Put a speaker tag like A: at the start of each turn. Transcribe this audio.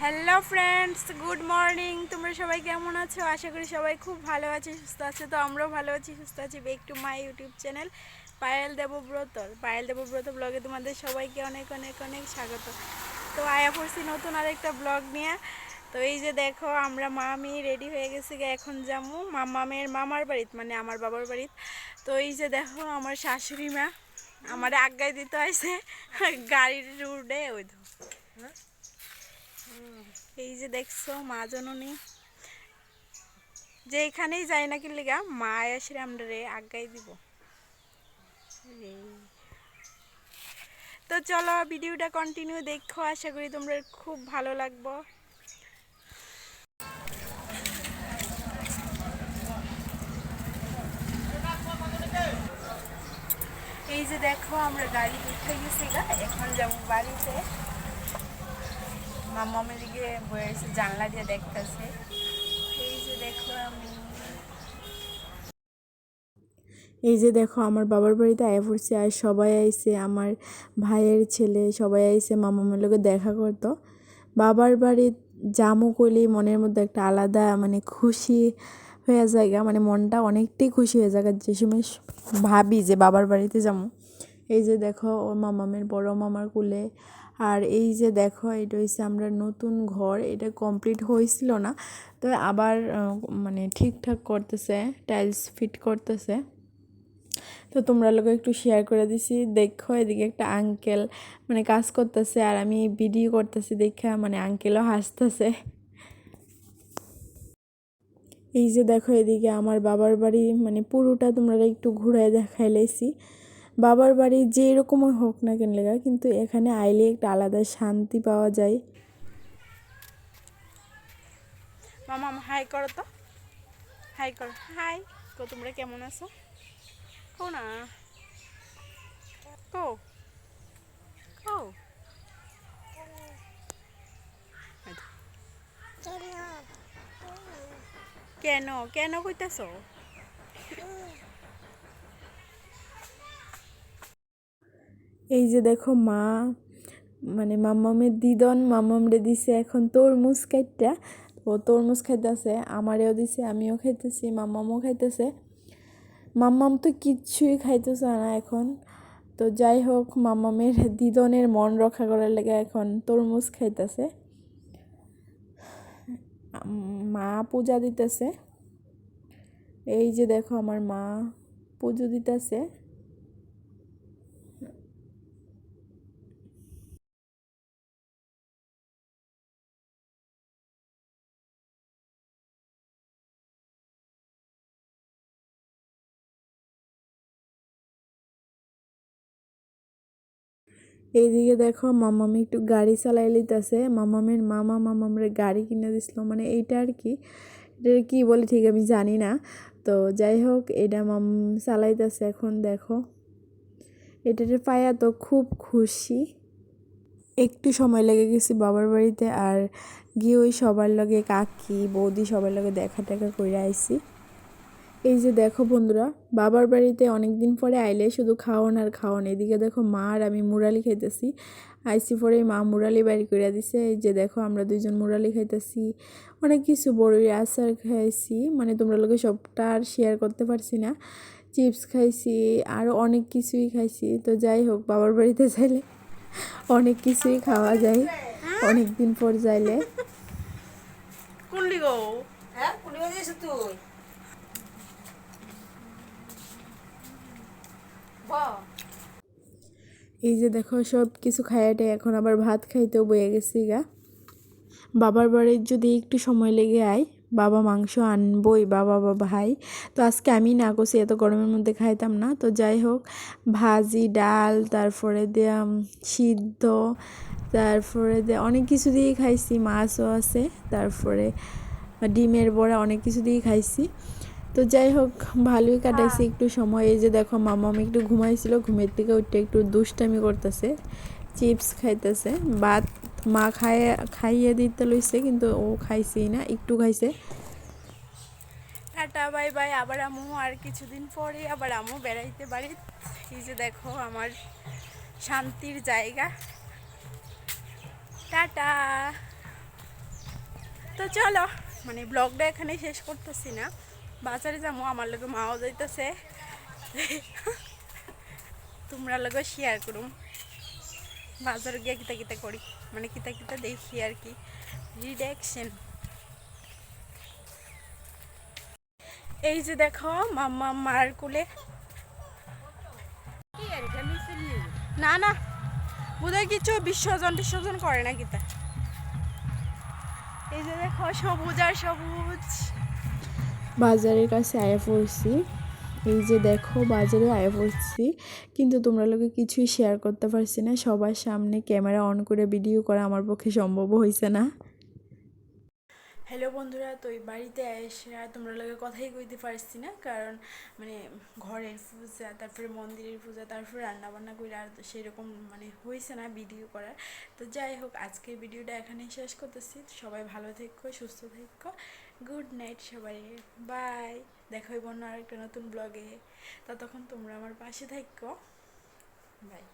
A: Hello friends good morning তোমরা সবাই কেমন আছো? আশা করি সবাই খুব ভালো আছে, সুস্থ আছে। তো আমরাও ভালো আছি, সুস্থ আছি। Back to my YouTube channel Payel Debabrata Payel Debabrata ব্লগে তোমাদের সবাইকে অনেক অনেক অনেক স্বাগত। তো আয়া পড়ছি নতুন আরেকটা ব্লগ নিয়ে। তো এই যে দেখো, আমরা মামি রেডি হয়ে গেছি এখন যাব মামামের মামার বাড়িতে মানে আমার বাবার বাড়িতে। তো এই যে দেখো, আমার শাশুড়ি মা। আমার আজ্ঞায় দিতে হয়েছে গাড়ির রুডে ওই এই যে দেখছ মা জননী। যে এখানেই যাই নাকি লিগা, মা আসলে আমরা রে আজ্ঞাই দিব। তো চলো ভিডিওটা কন্টিনিউ দেখো, আশা করি তোমরা খুব ভালো লাগবো। এই যে দেখো, আমরা গাড়ি উঠে গেছি গা, এখন যাব বাড়িতে। মামামের দিকে বয়ে এসে জানলা দিয়ে দেখতেছে। এই যে দেখো আমি।
B: এই যে দেখো, আমার বাবার বাড়িতে আয়া পড়ছে আর সবাই আইসে আমার ভাইয়ের ছেলে সবাই আইছে মামামের লোকে দেখা করতো। বাবার বাড়ি জামু কলি মনের মধ্যে একটা আলাদা মানে খুশি হয়ে জায়গা মানে মনটা অনেকটাই খুশি হয়ে জায়গা। যে সময় ভাবি যে বাবার বাড়িতে যাব এই যে দেখো, ওর মামামের বড় মামার কুলে আর এই যে দেখো, এটা হচ্ছে আমরা নতুন ঘর, এটা কমপ্লিট হয়েছিল না তো আবার মানে ঠিকঠাক করতেছে টাইলস ফিট করতেছে। তো তোমরা লোক একটু শেয়ার করে দিছি, দেখো এদিকে একটা আঙ্কেল মানে কাজ করতেছে, আর আমি ভিডিও করতেছি দেখা মানে আঙ্কেলও হাসতেছে। এই যে দেখো এদিকে আমার বাবার বাড়ি মানে পুরোটা তোমরা একটু ঘুরায় দেখাই লাইছি বাবার বাড়ি যে রকমই হোক না কেন লেগা, কিন্তু এখানে আইলে একটা আলাদা শান্তি পাওয়া যায়।
A: মামা হাই করো তো। হাই করো। হাই তো তোমরা কেমন আছো? কো না। কো। কো। কেন? কেন কইতাছো?
B: এই যে দেখো মা মানে মাম্মামের দিদন, মাম্মামরে দিছে এখন তরমুজ খাইটা ও তরমুজ খাইতেছে, আমারেও দিছে, আমিও খাইতেছি, মাম্মামও খাইতেছে। মাম্মাম তো কিচ্ছুই খাইতেছে না এখন। তো যাই হোক, মাম্মামের দিদনের মন রক্ষা করার লেগে এখন তরমুজ খাইতেছে। মা পূজা দিতেছে। এই যে দেখো আমার মা, পুজো দিতেছে। এইদিকে দেখো মামামি একটু গাড়ি চালাই লইতাছে। মামামের মামা মামামরে গাড়ি কিনে দিছিল। মানে এইটা আর কি এটা কি বলে ঠিক আমি জানি না। তো যাই হোক, এটা মাম চালাইতেছে এখন দেখো। এটাতে পায়া তো খুব খুশি। একটু সময় লেগে গেছি বাবার বাড়িতে আর গিয়ে ওই সবার লগে কাকি, বৌদি সবার লগে দেখা টেকা করে আইছি। এই যে দেখো বন্ধুরা বাবার বাড়িতে অনেক দিন পরে আইলে শুধু খাওয়ান আর খাওয়ান। এদিকে দেখো মা আর আমি মুরালি খাইতেছি। আইসি পরে মা মুরালি বাইর করে দিছে এই যে দেখো আমরা দুইজন মুরালি খাইতেছি। অনেক কিছু বড়ই আচার খাইছি মানে তোমরা লোকে সবটা আর শেয়ার করতে পারছি না। চিপস খাইছি আরও অনেক কিছুই খাইছি। তো যাই হোক বাবার বাড়িতে যাইলে অনেক কিছুই খাওয়া যায় অনেক দিন পর যাইলে।
A: কুন্ডি গো
C: হ্যাঁ কোন দিয়েছ তুই?
B: এই যে দেখো, সব কিছু খাইয়াটে এখন আবার ভাত খাইতেও বয়ে গেছি গা। বাবার বাড়ির যদি একটু সময় লেগে আয়, বাবা মাংস আনবই, বাবা বা ভাই। তো আজকে আমি না করছি এত গরমের মধ্যে খাইতাম না। তো যাই হোক, ভাজি, ডাল, তারপরে দিয়ে সিদ্ধ, তারপরে দিয়ে অনেক কিছু দিয়েই খাইছি, মাছও আছে। তারপরে ডিমের বড়া অনেক কিছু দিয়েই খাইছি। তো যাই হোক ভালোই কাটাইছি একটু সময়। এই যে দেখো মামা আমি একটু ঘুমাইছিল ঘুমের থেকে উঠে একটু দুষ্টামি করতেছে চিপস খাইতেছে। ভাত মা খাইয়ে খাইয়ে দিতে লইছে কিন্তু ও খাইছেই না একটু খাইছে।
A: Tata bye bye. আবার আমু আর কিছুদিন পরে আবার আমু বেড়াইতে পারি। এই যে দেখো আমার শান্তির জায়গা। টাটা। তো চলো মানে ব্লগটা এখানে শেষ করতেছি না। বাজারে যাব, আমার লোকে মাও যাইতেছে। তোমরা লোকে শেয়ার করুম বাজারে গিয়ে কিতা কিতা করি মানে কিতা কিতা দেখি আর কি। রিডাকশন এই যে দেখো, মাম্মা মার কোলে। না না। বোধহয় কিছু বিশ্বজন টিশ্বজন করে না কিতা। এই যে দেখো, সবুজ আর সবুজ।
B: বাজারের কাছে আয়া পড়ছি। এই যে দেখো, বাজারে আয়া পড়ছি। কিন্তু তোমরা লোকে কিছুই শেয়ার করতে পারছি না। সবার সামনে ক্যামেরা অন করে ভিডিও করা আমার পক্ষে সম্ভব হয়েছে না। হ্যালো বন্ধুরা, তো এই বাড়িতে এসে আর তোমরা লোকের কথাই কইতে পারছি না। কারণ মানে ঘরের পূজা, তারপরে মন্দিরের পূজা, তারপরে রান্না বান্না করে আর সেরকম মানে হয়েছে না ভিডিও করার। তো যাই হোক, আজকের ভিডিওটা এখানেই শেষ করতেছি। সবাই ভালো থেকো, সুস্থ থেকো। গুড নাইট সবাই। বাই। দেখা হইব অন্য আরেকটা নতুন ব্লগে। ততক্ষণ তোমরা আমার পাশে থাকো। বাই।